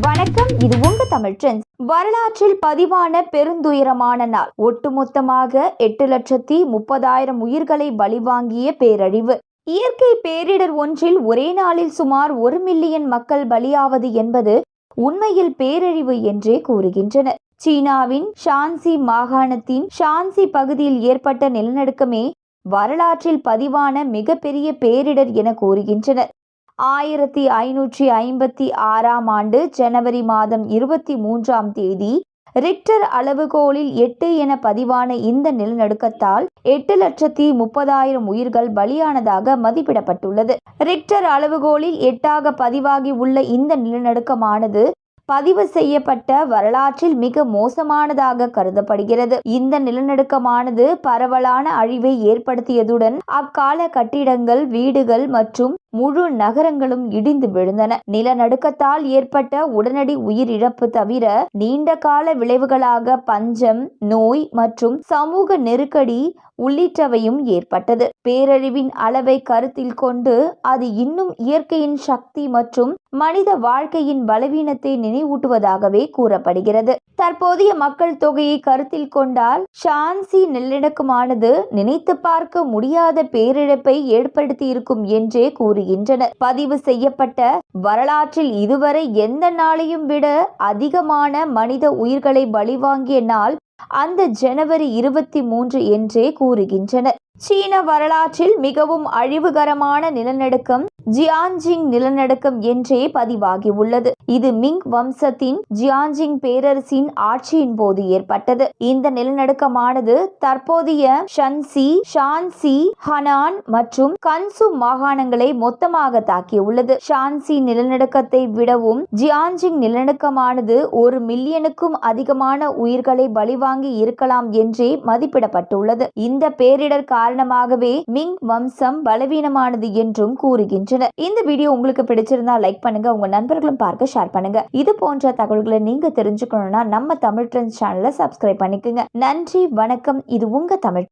வணக்கம் இது உங்க தமிழ் ட்ரெண்ட்ஸ். வரலாற்றில் பதிவான பெருந்துயரமான நாள். ஒட்டுமொத்தமாக எட்டு லட்சத்தி முப்பதாயிரம் உயிர்களை பலிவாங்கிய பேரழிவு. இயற்கை பேரிடர் ஒன்றில் ஒரே நாளில் சுமார் ஒரு மில்லியன் மக்கள் பலியாவது என்பது உண்மையில் பேரழிவு என்றே கூறுகின்றனர். சீனாவின் ஷான்சி மாகாணத்தின் ஷான்சி பகுதியில் ஏற்பட்ட நிலநடுக்கமே வரலாற்றில் பதிவான மிகப்பெரிய பேரிடர் என கூறுகின்றனர். ஆயிரத்தி ஐநூற்றி ஐம்பத்தி ஆறாம் ஆண்டு ஜனவரி மாதம் இருபத்தி மூன்றாம் தேதி ரிக்டர் அளவுகோலில் எட்டு என பதிவான இந்த நிலநடுக்கத்தால் எட்டு லட்சத்தி முப்பதாயிரம் உயிர்கள் பலியானதாக மதிப்பிடப்பட்டுள்ளது. ரிக்டர் அளவுகோலில் எட்டாக பதிவாகி உள்ள இந்த நிலநடுக்கமானது பதிவு செய்யப்பட்ட வரலாற்றில் மிக மோசமானதாக கருதப்படுகிறது. இந்த நிலநடுக்கமானது பரவலான அழிவை ஏற்படுத்தியதுடன் அக்கால கட்டிடங்கள் வீடுகள் மற்றும் முழு நகரங்களும் இடிந்து விழுந்தன. நிலநடுக்கத்தால் ஏற்பட்ட உடனடி உயிரிழப்பு தவிர நீண்ட கால விளைவுகளாக பஞ்சம் நோய் மற்றும் சமூக நெருக்கடி உள்ளிட்டவையும் ஏற்பட்டது. பேரழிவின் அளவை கருத்தில் கொண்டு அது இன்னும் இயற்கையின் சக்தி மற்றும் மனித வாழ்க்கையின் பலவீனத்தை நினைவூட்டுவதாகவே கூறப்படுகிறது. தற்போதைய மக்கள் தொகையை கருத்தில் கொண்டால் ஷான்சி நிலநடுக்கமானது நினைத்து பார்க்க முடியாத பேரிழப்பை ஏற்படுத்தியிருக்கும் என்றே கூறுகின்றனர். பதிவு செய்யப்பட்ட வரலாற்றில் இதுவரை எந்த நாளையும் விட அதிகமான மனித உயிர்களை பலிவாங்கிய நாள் அந்த ஜனவரி இருபத்தி மூன்று என்றே கூறுகின்றனர். சீன வரலாற்றில் மிகவும் அழிவுகரமான நிலநடுக்கம் ஜியான்ஜிங் நிலநடுக்கம் என்றே பதிவாகியுள்ளது. இது மிங் வம்சத்தின் ஜியான்ஜிங் பேரரசின் ஆட்சியின் போது ஏற்பட்டது. இந்த நிலநடுக்கமானது தற்போதைய ஷன்சி ஷான்சி ஹனான் மற்றும் கன்சு மாகாணங்களை மொத்தமாக தாக்கியுள்ளது. ஷான்சி நிலநடுக்கத்தை விடவும் ஜியான்ஜிங் நிலநடுக்கமானது ஒரு மில்லியனுக்கும் அதிகமான உயிர்களை பலிவாங்கி இருக்கலாம் என்றே மதிப்பிடப்பட்டுள்ளது. இந்த பேரிடர் காரணமாகவே மிங் வம்சம் பலவீனமானது என்றும் கூறுகின்றனர் இந்த வீடியோ உங்களுக்கு பிடிச்சிருந்தா லைக் பண்ணுங்க உங்க நண்பர்களும் பார்க்க ஷேர் பண்ணுங்க. இது போன்ற தகவல்களை நீங்க தெரிஞ்சுக்கணும்னா நம்ம தமிழ் ட்ரெண்ட்ஸ் சேனலை சப்ஸ்கிரைப் பண்ணிக்கோங்க. நன்றி வணக்கம். இது உங்க தமிழ்